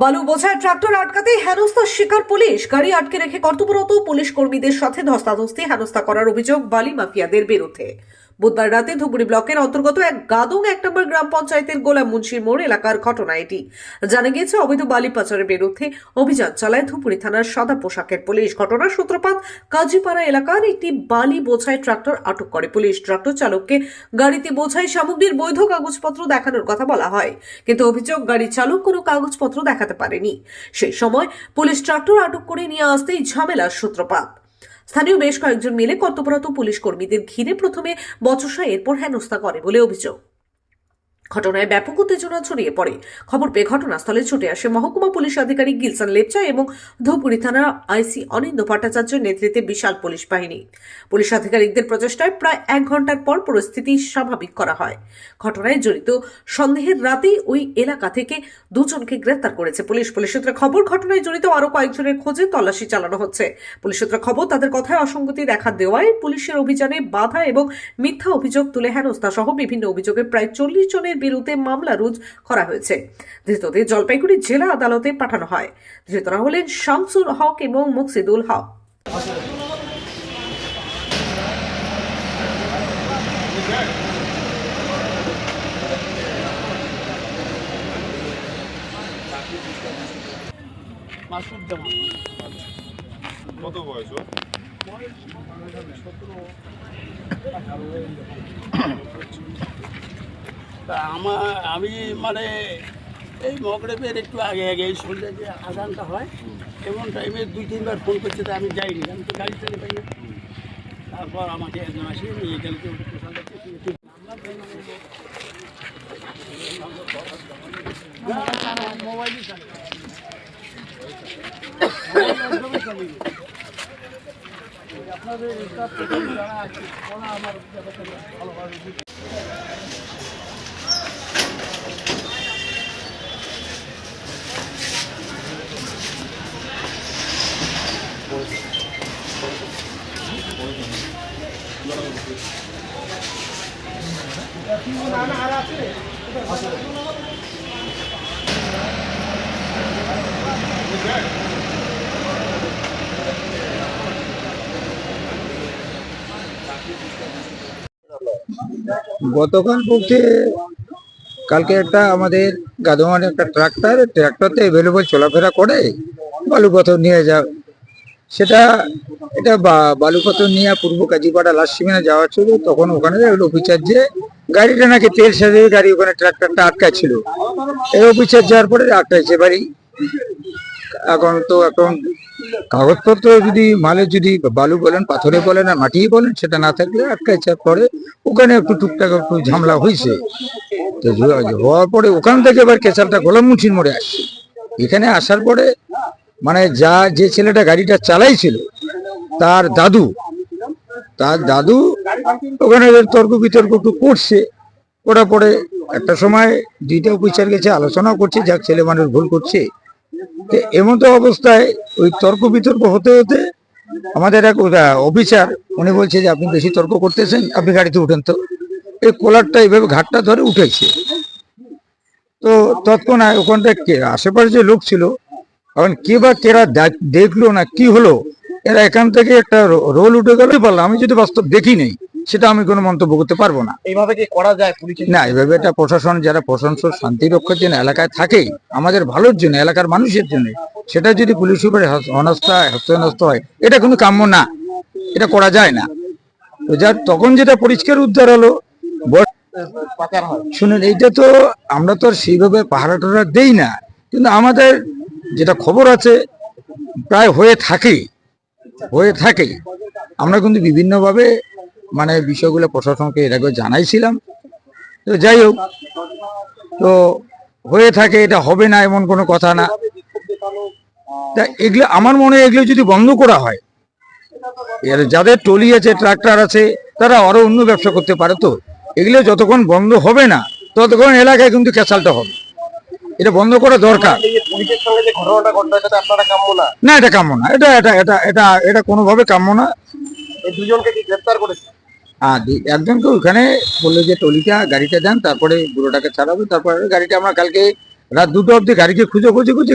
বালু, বোঝায় ট্রাক্টর আটকাতে হেনস্থা শিকার পুলিশ। গাড়ি আটকে রেখে কর্তব্যরত পুলিশ কর্মীদের সাথে ধস্তাধস্তি, হেনস্থা করার অভিযোগ বালি মাফিয়াদের বিরুদ্ধে। বুধবার রাতে ধুবুরি ব্লকের অন্তর্গত এক গাদং এক নম্বর গ্রাম পঞ্চায়েতের গোলাম মুন্সির মোড় এলাকার ঘটনা এটি। জানা গিয়েছে, অবৈধ বালি পাচারের বিরুদ্ধে অভিযান চালায় ধুবুরি থানার সাদা পোশাকের পুলিশ। ঘটনার সূত্রপাত, কাজীপাড়া এলাকার একটি বালি বোঝাই ট্রাক্টর আটক করে পুলিশ। ট্রাক্টর চালককে গাড়িতে বোঝাই সামগ্রীর বৈধ কাগজপত্র দেখানোর কথা বলা হয়, কিন্তু অভিযোগ গাড়ি চালক কোনো কাগজপত্র দেখাতে পারেনি। সেই সময় পুলিশ ট্রাক্টর আটক করে নিয়ে আসতেই ঝামেলার সূত্রপাত। স্থানীয় বেশ কয়েকজন মিলে কর্তব্যরত পুলিশ কর্মীদের ঘিরে প্রথমে বচসা এরপর হেনস্থা করে বলে অভিযোগ। ঘটনায় ব্যাপক উত্তেজনা ছড়িয়ে পড়ে। খবর পেয়ে ঘটনাস্থলে ছুটে আসে মহকুমা পুলিশ আধিকারিক গিলসান লেপচা এবং ধুপগুড়ি থানা আইসি অনিন্দ ভট্টাচার্যের নেতৃত্বে বিশাল পুলিশ বাহিনী। পুলিশ আধিকারিকদের প্রচেষ্টায় প্রায় এক ঘণ্টার পর পরিস্থিতি স্বাভাবিক করা হয়। ঘটনায় জড়িত সন্দেহের রাতেই ওই এলাকা থেকে দুজনকে গ্রেফতার করেছে পুলিশ। পুলিশ সূত্রে খবর, ঘটনায় জড়িত আরও কয়েকজনের খোঁজে তল্লাশি চালানো হচ্ছে। পুলিশ সূত্রে খবর, তাদের কথায় অসঙ্গতি দেখা দেওয়ায় পুলিশের অভিযানে বাধা এবং মিথ্যা অভিযোগ তুলে হেনস্থা সহ বিভিন্ন অভিযোগে প্রায় চল্লিশ জনের বিরুদ্ধে মামলা রুজ করা হয়েছে। ধৃতদের জলপাইগুড়ি জেলা আদালতে পাঠানো হয়। ধৃতরা হলেন শামসুল হক এবং মুকসিদুল হক। মাসুদ কত বয়স? তা আমার, আমি মানে এই মগরেবের একটু আগে আগে এই সন্ধ্যে যে আজানটা হয়, এমন টাইমে দুই, তিনবার ফোন করছে, তো আমি যাইনি, আমি তো গাড়ি চালিয়ে পাই না তারপর আমাকে একজন আসিয়ে নিয়ে গেল মোবাইলই। আপনাদের আমার গতকাল বলতে কালকে একটা আমাদের গাদোয়ান একটা ট্রাক্টর, ট্রাক্টরতে অ্যাভেলেবল চলাফেরা করে বালুপাথর নিয়ে যাও। সেটা, এটা বা- বালুপাথর নিয়ে পূর্ব কাজীপাড়া লাস্ট সীমানা যাওয়া ছিল, তখন ওখানে অফিসার যে গাড়িটা নাকি তেল সাজিয়ে গাড়ি, ওখানে ট্রাক্টরটা আটকা ছিল এই অফিসার যাওয়ার পরে আটকাইছে বাড়ি। এখন তো এখন কাগজপত্র যদি মালে যদি বালু বলেন, পাথরে বলেন আর মাটি বলেন, সেটা না থাকলে আটকাইছে। পরে ওখানে একটু টুকটাক একটু ঝামেলা হয়েছে তো হওয়ার পরে ওখান থেকে এবার কেসালটা গোলামুন্সির মোড়ে আসছে। এখানে আসার পরে মানে যা, যে ছেলেটা গাড়িটা চালাইছিল, তার দাদু তার দাদু ওখানে তর্ক বিতর্ক একটু করছে ওরা পরে একটা সময় দুইটা অফিসার গেছে, আলোচনাও করছে, যাক ছেলে মানুষ ভুল করছে। এমন তো অবস্থায় ওই তর্ক বিতর্ক হতে হতে আমাদের এক অফিসার উনি বলছে যে, আপনি বেশি তর্ক করতেছেন, আপনি গাড়িতে উঠেন তো। এই কোলারটা এইভাবে ঘাটটা ধরে উঠেছে। তো তৎক্ষণাৎ ওখানটা আশেপাশে যে লোক ছিল, এখন কে বা কেরা দেখ- দেখল না, কি হলো? এরা এখান থেকে একটা রোল উঠে গেল। পারলাম আমি যদি বাস্তব দেখি নেই সেটা আমি কোনো মন্তব্য করতে পারব না। এইভাবে কি করা যায় না এভাবে এটা প্রশাসন যারা প্রশাসন শান্তি রক্ষার জন্য এলাকায় থাকে আমাদের ভালোর জন্য এলাকার মানুষের জন্য সেটা যদি পুলিশ উপরে হস- অনাস্থা হস্তানস্ত হয় এটা কোনো কাম্য না। এটা করা যায় না। তো যার তখন যেটা পরিষ্কার উদ্ধার হলো শুনুন এইটা তো আমরা তো আর সেইভাবে পাহারা টাহারা দেই না। কিন্তু আমাদের যেটা খবর আছে প্রায় হয়ে থাকে। হয়ে থাকে আমরা কিন্তু বিভিন্নভাবে মানে বিষয়গুলো প্রশাসনকে এর আগে জানাইছিলাম। তো যাই হোক, তো হয়ে থাকে, এটা হবে না এমন কোনো কথা না। তা এগুলো আমার মনে হয় এগুলো যদি বন্ধ করা হয়, এর যাদের টলি আছে, ট্রাক্টর আছে, তারা আরও অন্য ব্যবসা করতে পারে তো। এগুলো যতক্ষণ বন্ধ হবে না, ততক্ষণ এলাকায় কিন্তু ক্যাচালটা হবে। এটা বন্ধ করা দরকার। না। না এটা কাম্য না। এটা এটা এটা এটা এটা কোনোভাবে কাম্য না। এই দুজনকে কি গ্রেপ্তার করেছে? আর একজনকে ওখানে বলল যে টলিটা গাড়িটা দেন তারপরে বুড়োটাকে ছাড়াবে তারপরে গাড়িটা আমরা কালকে রাত দুটো অবধি গাড়িকে খুঁজে খুঁজে খুঁজে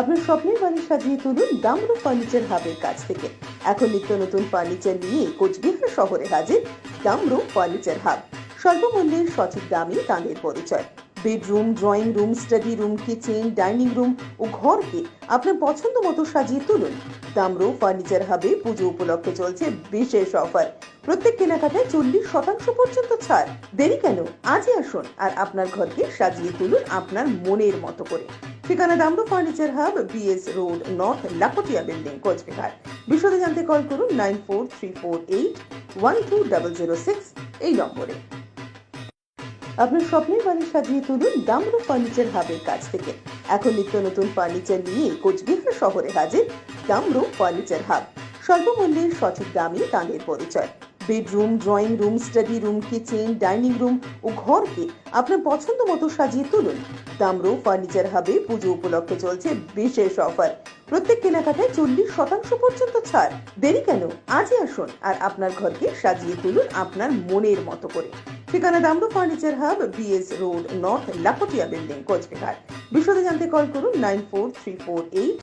আপনার স্বপ্নের বাড়ি সাজিয়ে তুলুন দামরু ফার্নিচার হাবের কাছ থেকে। এখন নিত্য নতুন ফার্নিচার নিয়ে কোচবিহার শহরে হাজির দামরু ফার্নিচার হাব। স্বল্প মূল্যের সঠিক দামে তাদের পরিচয়। Bedroom, drawing room, study room, kitchen, dining room ও ঘরকে আপনার পছন্দ মতো সাজিয়ে তুলুন। দামরু ফার্নিচার হাবে পুজো উপলক্ষে চলছে বিশেষ অফার। প্রত্যেক কেনাকাটায় চল্লিশ শতাংশ পর্যন্ত ছাড়। দেরি কেন? আজই আসুন আর আপনার ঘরকে সাজিয়ে তুলুন আপনার মনের মতো করে। ঠিকানা Damru furniture hub BS road north Laptia building Cooch Behar. বিশদে জানতে কল করুন nine two double zero six এই নম্বরে। আপনার স্বপ্নের বাড়ি সাজিয়ে তুলুন দামরু ফার্নিচার হাবের কাছ থেকে। এখন নিত্য নতুন ফার্নিচার নিয়ে কোচবিহার শহরে হাজির দামরু ফার্নিচার হাব। স্বল্প মূল্যের সঠিক দামে তাদের পরিচয়। Bedroom drawing room study room kitchen dining room ও ঘরকে আপনার পছন্দ মতো সাজিয়ে তুলুন। দামরু ফার্নিচার হাবে পুজো উপলক্ষে চলছে বিশেষ অফার প্রত্যেক কেনাকাটায় চল্লিশ শতাংশ পর্যন্ত ছাড়। দেরি কেন? আজই আসুন আর আপনার ঘরকে সাজিয়ে তুলুন আপনার মনের মতো করে। ঠিকানা Damru furniture hub BS road north Laptia building Cooch Behar. বিশদে জানতে কল করুন nine four three four eight.